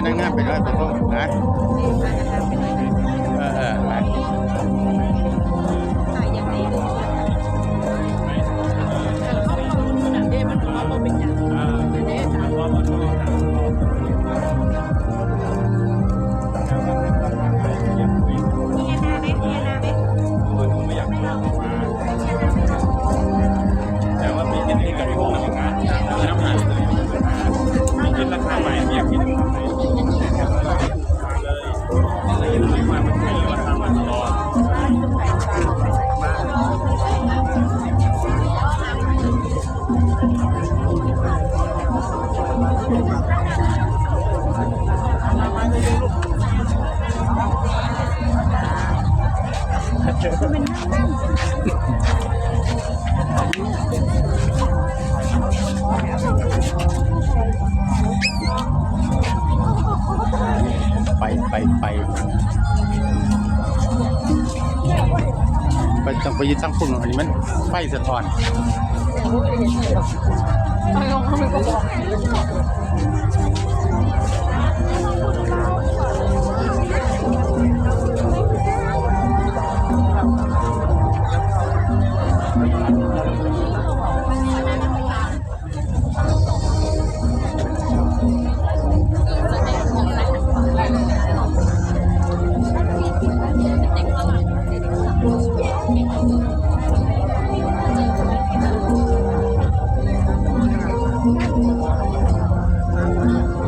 านางงามไปร้อยตัวนะเออเออไปกินราคาใหม่อยากกินราคาใหม่ ไปไปไป ต้องไปยึดตั้งพุ่นอันนี้มันไฟสะท้อนไม่ลงเขาไม่ก็บอก Thank you.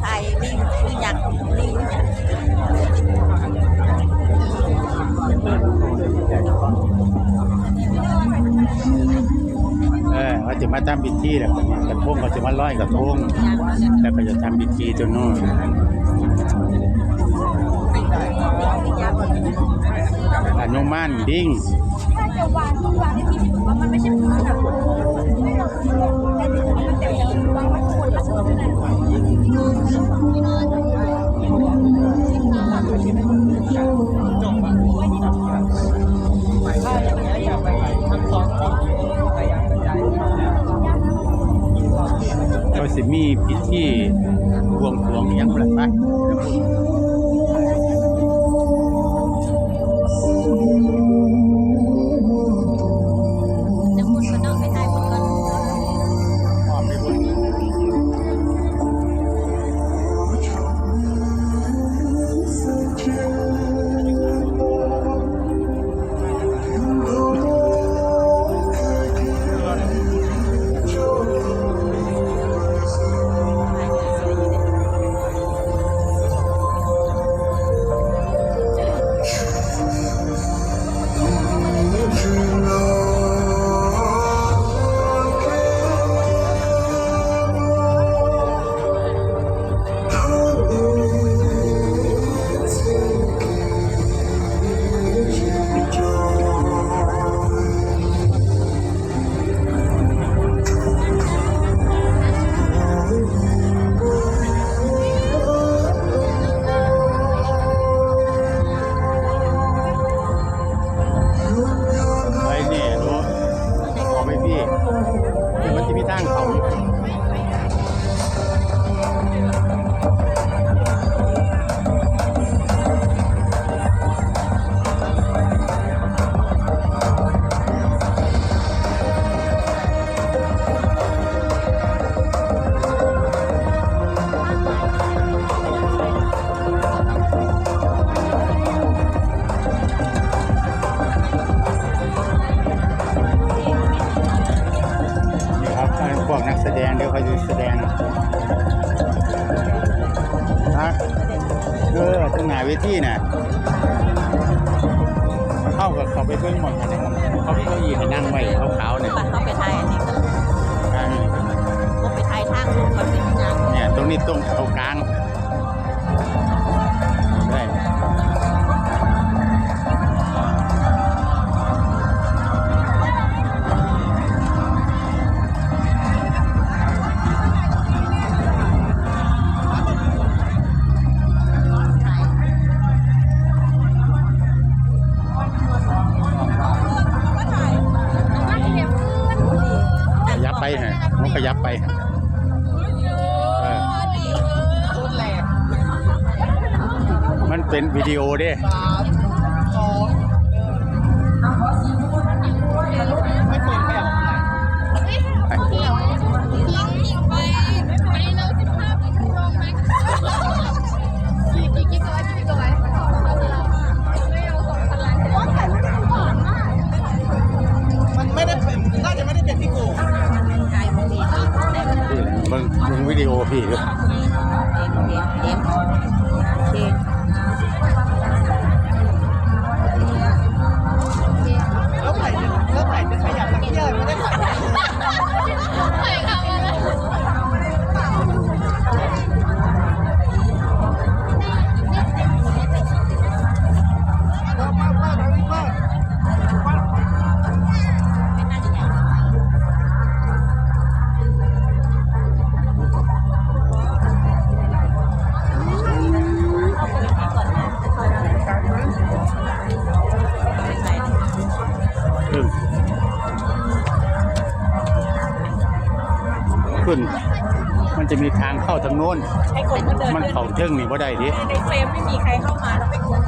ไทยนิ่งนิ่งอยากนิ่งเออว่าจะมาทำบิทีแหละกระทงเขาจะมาร้อยกระทงแล้วก็จะทำบิทีตัโนู้นอนุมานดิ้งถ้าจะวางที่วางที่ที่ถือว่ามันไม่ใช่พื้นอะ มีพิธีบวงสรวงอย่างไรไป นี่ตรงแถวกลาง เป็นวิดีโอเด้เบิ่งวิดีโอพี่ด้วย ขึ้น มันจะมีทางเข้าทางโน้น ให้คนก็เดินมันเข้าเทิงนี่บ่ได้ดิในเฟรมไม่มีใครเข้ามาแล้วไปกด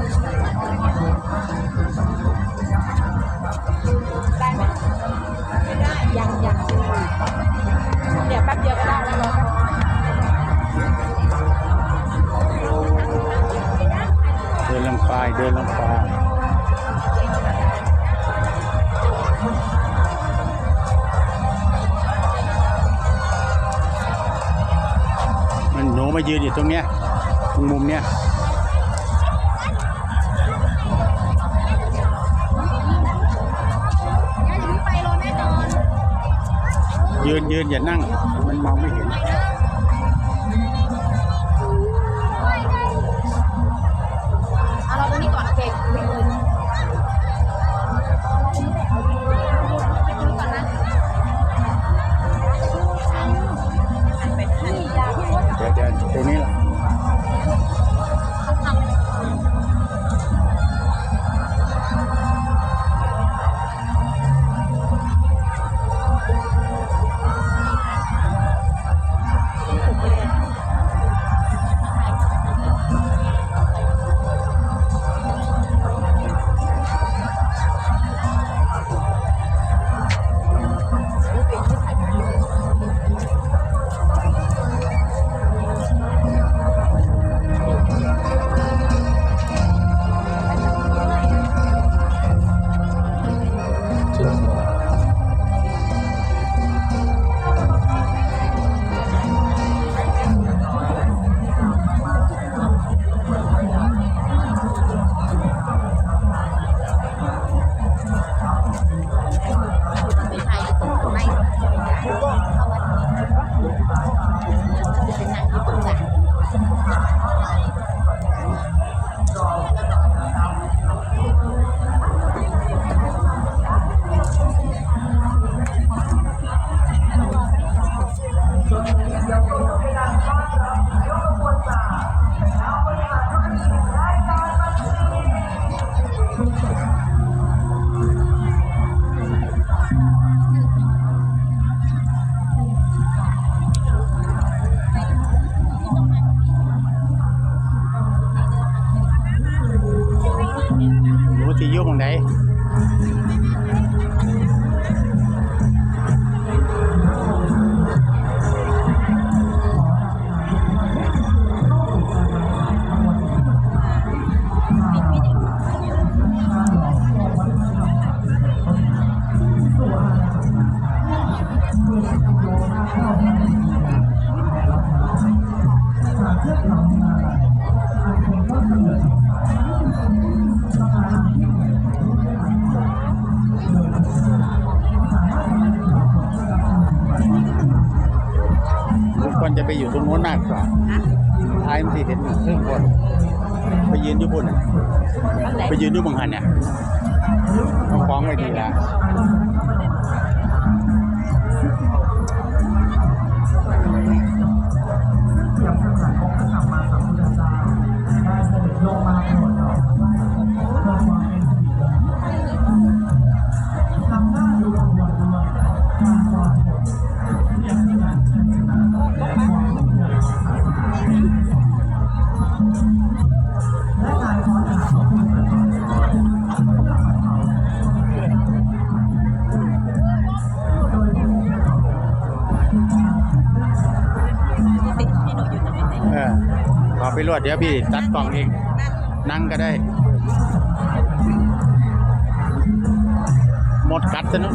ได้ไหมไม่ได้ยังยังเดี๋ยวแป๊บเดียวก็ได้แล้วรอแป๊บเดินลงไปเดินลงไปมัน งมายืนอยู่ตรงเนี้ยตรงมุมเนี้ยยืนยืนอย่านั่ง มันมองไม่เห็น อยู่บนน่ะไปยืนอยู่บนหันเนี่ยต้องฟ้องไว้ดีละ เออขอไปรวดเดี๋ยวพี่ตัดกล่องเอง นั่งก็ได้ หมดกัดซะเนาะ